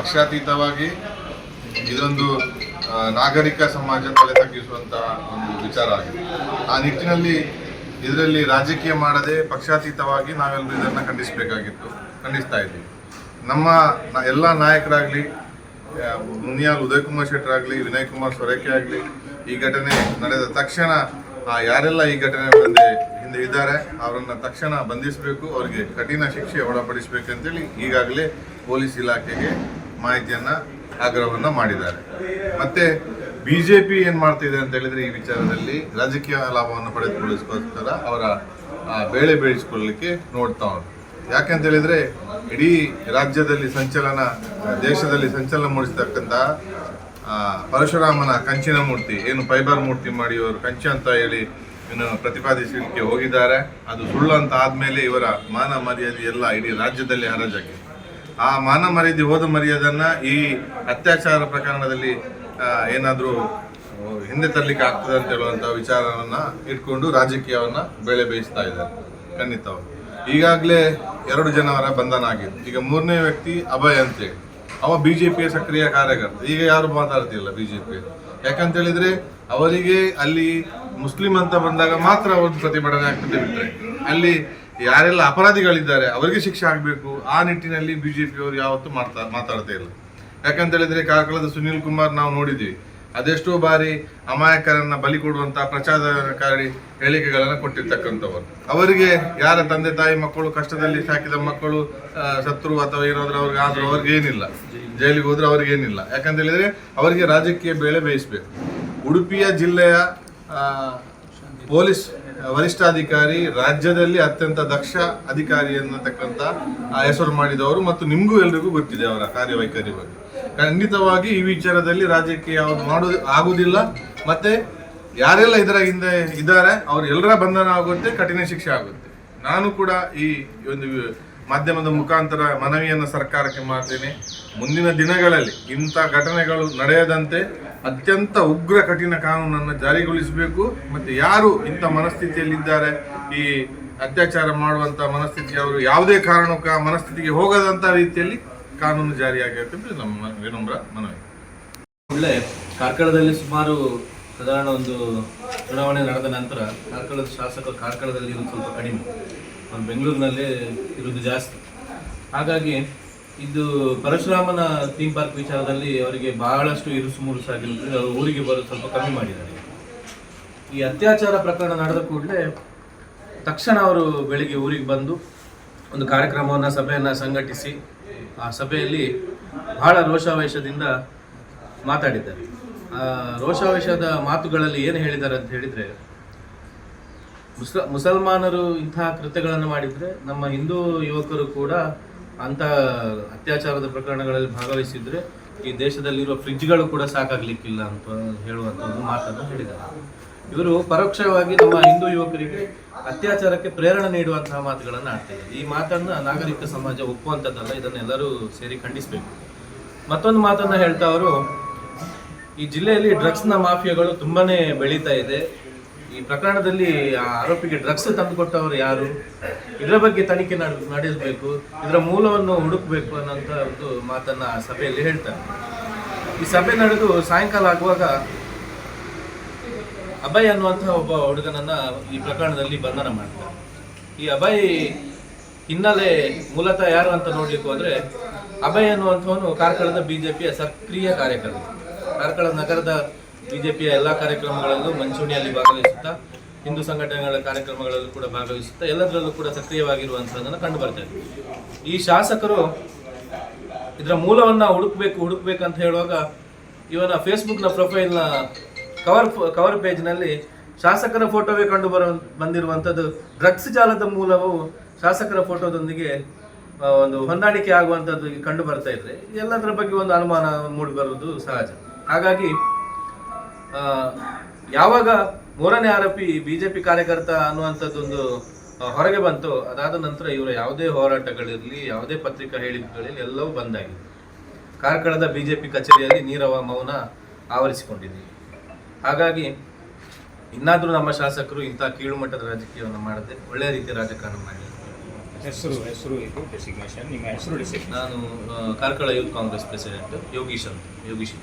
ಪಕ್ಷಾತೀತವಾಗಿ ಇದೊಂದು ನಾಗರಿಕ ಸಮಾಜ ತಲೆ ತಗ್ಗಿಸುವಂತಹ ಒಂದು ವಿಚಾರ ಆಗಿದೆ. ಆ ನಿಟ್ಟಿನಲ್ಲಿ ಇದರಲ್ಲಿ ರಾಜಕೀಯ ಮಾಡದೆ ಪಕ್ಷಾತೀತವಾಗಿ ನಾವೆಲ್ಲರೂ ಇದನ್ನು ಖಂಡಿಸಬೇಕಾಗಿತ್ತು, ಖಂಡಿಸ್ತಾ ಇದ್ದೀವಿ. ನಮ್ಮ ಎಲ್ಲ ನಾಯಕರಾಗಲಿ ಮುನಿಯಾಲ್ ಉದಯ್ ಕುಮಾರ್ ಶೆಟ್ಟರ್ ವಿನಯ್ ಕುಮಾರ್ ಸೊರಕೆ ಆಗಲಿ, ಈ ಘಟನೆ ನಡೆದ ತಕ್ಷಣ ಯಾರೆಲ್ಲ ಈ ಘಟನೆ ಹಿಂದೆ ಹಿಂದೆ ಇದ್ದಾರೆ, ಅವರನ್ನು ತಕ್ಷಣ ಬಂಧಿಸಬೇಕು, ಅವರಿಗೆ ಕಠಿಣ ಶಿಕ್ಷೆ ಒಳಪಡಿಸಬೇಕಂತೇಳಿ ಈಗಾಗಲೇ ಪೊಲೀಸ್ ಇಲಾಖೆಗೆ ಮಾಹಿತಿಯನ್ನ ಆಗ್ರಹವನ್ನ ಮಾಡಿದ್ದಾರೆ. ಮತ್ತೆ ಬಿಜೆಪಿ ಏನ್ ಮಾಡ್ತಿದೆ ಅಂತ ಹೇಳಿದ್ರೆ ಈ ವಿಚಾರದಲ್ಲಿ ರಾಜಕೀಯ ಲಾಭವನ್ನು ಪಡೆದುಕೊಳ್ಳಿಸ್ಕೋಸ್ಕರ ಅವರ ಬೇಳೆ ಬೇಯಿಸ್ಕೊಳ್ಳಿಕ್ಕೆ ನೋಡ್ತಾ ಉಂಟು. ಯಾಕೆಂತ ಹೇಳಿದ್ರೆ ಇಡೀ ರಾಜ್ಯದಲ್ಲಿ ಸಂಚಲನ, ದೇಶದಲ್ಲಿ ಸಂಚಲನ ಮೂಡಿಸ್ತಕ್ಕಂಥ ಪರಶುರಾಮನ ಕಂಚಿನ ಮೂರ್ತಿ, ಏನು ಫೈಬರ್ ಮೂರ್ತಿ ಮಾಡಿ ಇವರು ಕಂಚಿ ಅಂತ ಹೇಳಿ ಇನ್ನು ಪ್ರತಿಪಾದಿಸಲಿಕ್ಕೆ ಹೋಗಿದ್ದಾರೆ. ಅದು ಸುಳ್ಳು ಅಂತ ಆದ್ಮೇಲೆ ಇವರ ಮಾನ ಮರ್ಯಾದೆ ಎಲ್ಲ ಇಡೀ ರಾಜ್ಯದಲ್ಲಿ ಹರಾಜಾಗಿದೆ. ಆ ಮಾನ ಮರ್ಯಾದೆ ಹೋದ ಮರ್ಯಾದನ್ನ ಈ ಅತ್ಯಾಚಾರ ಪ್ರಕರಣದಲ್ಲಿ ಏನಾದರೂ ಹಿಂದೆ ತರಲಿಕ್ಕೆ ಆಗ್ತದೆ ಅಂತ ಹೇಳುವಂತ ವಿಚಾರವನ್ನ ಇಟ್ಕೊಂಡು ರಾಜಕೀಯವನ್ನ ಬೆಳೆ ಬೇಯಿಸ್ತಾ ಇದ್ದಾರೆ ಖಂಡಿತ ಈಗಾಗಲೇ ಎರಡು ಜನವರ ಬಂಧನ ಆಗಿದೆ ಈಗ ಮೂರನೇ ವ್ಯಕ್ತಿ ಅಭಯ್ ಅಂತೇಳಿ ಅವ ಬಿಜೆಪಿಯ ಸಕ್ರಿಯ ಕಾರ್ಯಕರ್ತ. ಈಗ ಯಾರು ಮಾತಾಡ್ತಿಲ್ಲ ಬಿಜೆಪಿ ಯಾಕಂತ ಹೇಳಿದ್ರೆ ಅವರಿಗೆ ಅಲ್ಲಿ ಮುಸ್ಲಿಂ ಅಂತ ಬಂದಾಗ ಮಾತ್ರ ಅವರು ಪ್ರತಿಭಟನೆ ಆಗ್ತದೆ ಬಿಟ್ಟರೆ ಅಲ್ಲಿ ಯಾರೆಲ್ಲ ಅಪರಾಧಿಗಳಿದ್ದಾರೆ, ಅವರಿಗೆ ಶಿಕ್ಷೆ ಆಗಬೇಕು. ಆ ನಿಟ್ಟಿನಲ್ಲಿ ಬಿಜೆಪಿ ಅವರು ಯಾವತ್ತೂ ಮಾಡ್ತಾ ಮಾತಾಡ್ತಾ ಇಲ್ಲ. ಯಾಕಂತ ಹೇಳಿದ್ರೆ ಕಾರ್ಕಳದ ಸುನೀಲ್ ಕುಮಾರ್ ನಾವು ನೋಡಿದ್ವಿ. ಅದೆಷ್ಟೋ ಬಾರಿ ಅಮಾಯಕರನ್ನ ಬಲಿ ಕೊಡುವಂತಹ ಪ್ರಚಾರಕಾರಿ ಹೇಳಿಕೆಗಳನ್ನು ಕೊಟ್ಟಿರ್ತಕ್ಕಂಥವ್ರು. ಅವರಿಗೆ ಯಾರ ತಂದೆ ತಾಯಿ ಮಕ್ಕಳು ಕಷ್ಟದಲ್ಲಿ ಸಾಕಿದ ಮಕ್ಕಳು ಶತ್ರು ಅಥವಾ ಏನಾದ್ರೂ ಅವ್ರಿಗೆ ಆದ್ರೂ ಅವ್ರಿಗೆ ಏನಿಲ್ಲ. ಜೈಲಿಗೆ ಹೋದ್ರೆ ಅವ್ರಿಗೆ ಏನಿಲ್ಲ. ಯಾಕಂತ ಹೇಳಿದ್ರೆ ಅವರಿಗೆ ರಾಜಕೀಯ ಬೇಳೆ ಬೇಯಿಸ್ಬೇಕು. ಉಡುಪಿಯ ಜಿಲ್ಲೆಯ ಪೊಲೀಸ್ ವರಿಷ್ಠಾಧಿಕಾರಿ ರಾಜ್ಯದಲ್ಲಿ ಅತ್ಯಂತ ದಕ್ಷ ಅಧಿಕಾರಿ ಅನ್ನತಕ್ಕಂಥ ಹೆಸರು ಮಾಡಿದವರು ಮತ್ತು ನಿಮಗೂ ಎಲ್ರಿಗೂ ಗೊತ್ತಿದೆ ಅವರ ಕಾರ್ಯವೈಖರಿ ಬಗ್ಗೆ. ಖಂಡಿತವಾಗಿ ಈ ವಿಚಾರದಲ್ಲಿ ರಾಜಕೀಯ ಅವರು ಆಗುವುದಿಲ್ಲ ಮತ್ತೆ ಯಾರೆಲ್ಲ ಇದರ ಹಿಂದೆ ಇದ್ದಾರೆ ಅವರೆಲ್ಲರ ಬಂಧನ ಆಗುತ್ತೆ, ಕಠಿಣ ಶಿಕ್ಷೆ ಆಗುತ್ತೆ. ನಾನು ಕೂಡ ಈ ಒಂದು ಮಾಧ್ಯಮದ ಮುಖಾಂತರ ಮನವಿಯನ್ನು ಸರ್ಕಾರಕ್ಕೆ ಮಾಡ್ತೇನೆ. ಮುಂದಿನ ದಿನಗಳಲ್ಲಿ ಇಂಥ ಘಟನೆಗಳು ನಡೆಯದಂತೆ ಅತ್ಯಂತ ಉಗ್ರ ಕಠಿಣ ಕಾನೂನನ್ನು ಜಾರಿಗೊಳಿಸಬೇಕು ಮತ್ತು ಯಾರು ಇಂಥ ಮನಸ್ಥಿತಿಯಲ್ಲಿದ್ದಾರೆ, ಈ ಅತ್ಯಾಚಾರ ಮಾಡುವಂಥ ಮನಸ್ಥಿತಿ ಅವರು ಯಾವುದೇ ಕಾರಣಕ್ಕೆ ಆ ಮನಸ್ಥಿತಿಗೆ ಹೋಗದಂಥ ರೀತಿಯಲ್ಲಿ ಕಾನೂನು ಜಾರಿಯಾಗಬೇಕು ಅಂತ ನಮ್ಮ ವಿನಮ್ರ ಮನವಿ. ಒಳ್ಳೆ ಕಾರ್ಕಳದಲ್ಲಿ ಸುಮಾರು ಸಾಧಾರಣ ಒಂದು ಚುನಾವಣೆ ನಡೆದ ನಂತರ ಕಾರ್ಕಳದ ಶಾಸಕರು ಕಾರ್ಕಳದಲ್ಲಿ ಇರೋದು ಸ್ವಲ್ಪ ಕಡಿಮೆ. ಬೆಂಗಳೂರಿನಲ್ಲಿ ಇರೋದು ಜಾಸ್ತಿ. ಹಾಗಾಗಿ ಇದು ಪರಶುರಾಮನ ಥೀಮ್ ಪಾರ್ಕ್ ವಿಚಾರದಲ್ಲಿ ಅವರಿಗೆ ಬಹಳಷ್ಟು ಇರುಸು ಅವರು ಊರಿಗೆ ಬರೋದು ಸ್ವಲ್ಪ ಕಮ್ಮಿ ಮಾಡಿದ್ದಾರೆ. ಈ ಅತ್ಯಾಚಾರ ಪ್ರಕರಣ ನಡೆದ ಕೂಡಲೇ ತಕ್ಷಣ ಅವರು ಬೆಳಿಗ್ಗೆ ಊರಿಗೆ ಬಂದು ಒಂದು ಕಾರ್ಯಕ್ರಮವನ್ನು, ಸಭೆಯನ್ನು ಸಂಘಟಿಸಿ ಆ ಸಭೆಯಲ್ಲಿ ಬಹಳ ರೋಷಾವೇಶದಿಂದ ಮಾತಾಡಿದ್ದಾರೆ. ಆ ರೋಷಾವೇಶದ ಮಾತುಗಳಲ್ಲಿ ಏನು ಹೇಳಿದ್ದಾರೆ ಅಂತ ಹೇಳಿದರೆ ಮುಸ್ಲ ಮುಸಲ್ಮಾನರು ಇಂತಹ ಕೃತ್ಯಗಳನ್ನು ಮಾಡಿದರೆ ನಮ್ಮ ಹಿಂದೂ ಯುವಕರು ಕೂಡ ಅಂಥ ಅತ್ಯಾಚಾರದ ಪ್ರಕರಣಗಳಲ್ಲಿ ಭಾಗವಹಿಸಿದ್ರೆ ಈ ದೇಶದಲ್ಲಿರುವ ಫ್ರಿಡ್ಜ್ಗಳು ಕೂಡ ಸಾಕಾಗ್ಲಿಕ್ಕಿಲ್ಲ ಅಂತ ಹೇಳುವಂಥ ಒಂದು ಮಾತನ್ನು ಹೇಳಿದ್ದಾರೆ. ಇವರು ಪರೋಕ್ಷವಾಗಿ ನಮ್ಮ ಹಿಂದೂ ಯುವಕರಿಗೆ ಅತ್ಯಾಚಾರಕ್ಕೆ ಪ್ರೇರಣೆ ನೀಡುವಂತಹ ಮಾತುಗಳನ್ನು ಆಡ್ತಾರೆ ಈ ಮಾತನ್ನು ನಾಗರಿಕ ಸಮಾಜ ಒಪ್ಪುವಂಥದ್ದಲ್ಲ ಇದನ್ನೆಲ್ಲರೂ ಸೇರಿ ಖಂಡಿಸಬೇಕು. ಮತ್ತೊಂದು ಮಾತನ್ನು ಹೇಳ್ತಾ ಅವರು, ಈ ಜಿಲ್ಲೆಯಲ್ಲಿ ಡ್ರಗ್ಸ್ನ ಮಾಫಿಯಾಗಳು ತುಂಬಾನೇ ಬೆಳೀತಾ ಇದೆ. ಈ ಪ್ರಕರಣದಲ್ಲಿ ಆ ಆರೋಪಿಗೆ ಡ್ರಗ್ಸ್ ತಂದುಕೊಟ್ಟವರು ಯಾರು? ಇದರ ಬಗ್ಗೆ ತನಿಖೆ ನಡ್- ನಡೆಸಬೇಕು, ಇದರ ಮೂಲವನ್ನು ಹುಡುಕಬೇಕು ಅನ್ನೋಂಥ ಒಂದು ಮಾತನ್ನ ಸಭೆಯಲ್ಲಿ ಹೇಳ್ತಾರೆ. ಈ ಸಭೆ ನಡೆದು ಸಾಯಂಕಾಲ ಆಗುವಾಗ ಅಭಯ್ ಅನ್ನುವಂತಹ ಒಬ್ಬ ಹುಡುಗನನ್ನ ಈ ಪ್ರಕರಣದಲ್ಲಿ ಬಂಧನ ಮಾಡ್ತಾರೆ. ಈ ಅಭಯ್ ಹಿನ್ನೆಲೆ ಮೂಲತಃ ಯಾರು ಅಂತ ನೋಡ್ಲಿಕ್ಕೆ ಹೋದ್ರೆ ಅಭಯ್ ಅನ್ನುವಂಥವನು ಕಾರ್ಕಳದ ಬಿಜೆಪಿಯ ಸಕ್ರಿಯ ಕಾರ್ಯಕರ್ತ. ಕಾರ್ಕಳ ನಗರದ ಬಿಜೆಪಿಯ ಎಲ್ಲ ಕಾರ್ಯಕ್ರಮಗಳಲ್ಲೂ ಮಂಚೂಣಿಯಲ್ಲಿ ಭಾಗವಹಿಸುತ್ತಾ, ಹಿಂದೂ ಸಂಘಟನೆಗಳ ಕಾರ್ಯಕ್ರಮಗಳಲ್ಲೂ ಕೂಡ ಭಾಗವಹಿಸುತ್ತಾ, ಎಲ್ಲದರಲ್ಲೂ ಕೂಡ ಸಕ್ರಿಯವಾಗಿರುವಂತಹದನ್ನು ಕಂಡು ಬರ್ತಾ ಇದೆ. ಈ ಶಾಸಕರು ಇದರ ಮೂಲವನ್ನ ಹುಡುಕ್ಬೇಕು ಹುಡುಕ್ಬೇಕು ಅಂತ ಹೇಳುವಾಗ ಇವನ ಫೇಸ್ಬುಕ್ನ ಪ್ರೊಫೈಲ್ನ ಕವರ್ ಕವರ್ ಪೇಜ್ನಲ್ಲಿ ಶಾಸಕರ ಫೋಟೋವೇ ಕಂಡು ಬರೋ ಬಂದಿರುವಂಥದ್ದು ಡ್ರಗ್ಸ್ ಜಾಲದ ಮೂಲವು ಶಾಸಕರ ಫೋಟೋದೊಂದಿಗೆ ಒಂದು ಹೊಂದಾಣಿಕೆ ಆಗುವಂಥದ್ದು ಕಂಡು ಬರ್ತಾ ಇದ್ರೆ ಎಲ್ಲದರ ಬಗ್ಗೆ ಒಂದು ಅನುಮಾನ ಮೂಡಿ ಬರುವುದು ಸಹಜ. ಹಾಗಾಗಿ ಯಾವಾಗ ಮೂರನೇ ಆರೋಪಿ ಬಿಜೆಪಿ ಕಾರ್ಯಕರ್ತ ಅನ್ನುವಂಥದ್ದೊಂದು ಹೊರಗೆ ಬಂತು ಅದಾದ ನಂತರ ಇವರ ಯಾವುದೇ ಹೋರಾಟಗಳಿರಲಿ ಯಾವುದೇ ಪತ್ರಿಕಾ ಹೇಳಿಕೆಗಳಿರಲಿ ಎಲ್ಲವೂ ಬಂದಾಗಿದೆ. ಕಾರ್ಕಳದ ಬಿಜೆಪಿ ಕಚೇರಿಯಲ್ಲಿ ನೀರವ ಮೌನ ಆವರಿಸಿಕೊಂಡಿದೆ ಹಾಗಾಗಿ ಇನ್ನಾದರೂ ನಮ್ಮ ಶಾಸಕರು ಇಂಥ ಕೀಳುಮಟ್ಟದ ರಾಜಕೀಯವನ್ನು ಮಾಡದೆ ಒಳ್ಳೆಯ ರೀತಿಯ ರಾಜಕಾರಣ ಮಾಡಿ. ಹೆಸರು ಹೆಸರು ಇದು ಡೆಸಿಗ್ನೇಷನ್ ನಿಮ್ಮ ಹೆಸರು ನಾನು ಕಾರ್ಕಳ ಯೂತ್ ಕಾಂಗ್ರೆಸ್ ಪ್ರೆಸಿಡೆಂಟ್ ಯೋಗೀಶ್ ಅಂತ ಯೋಗೀಶ್.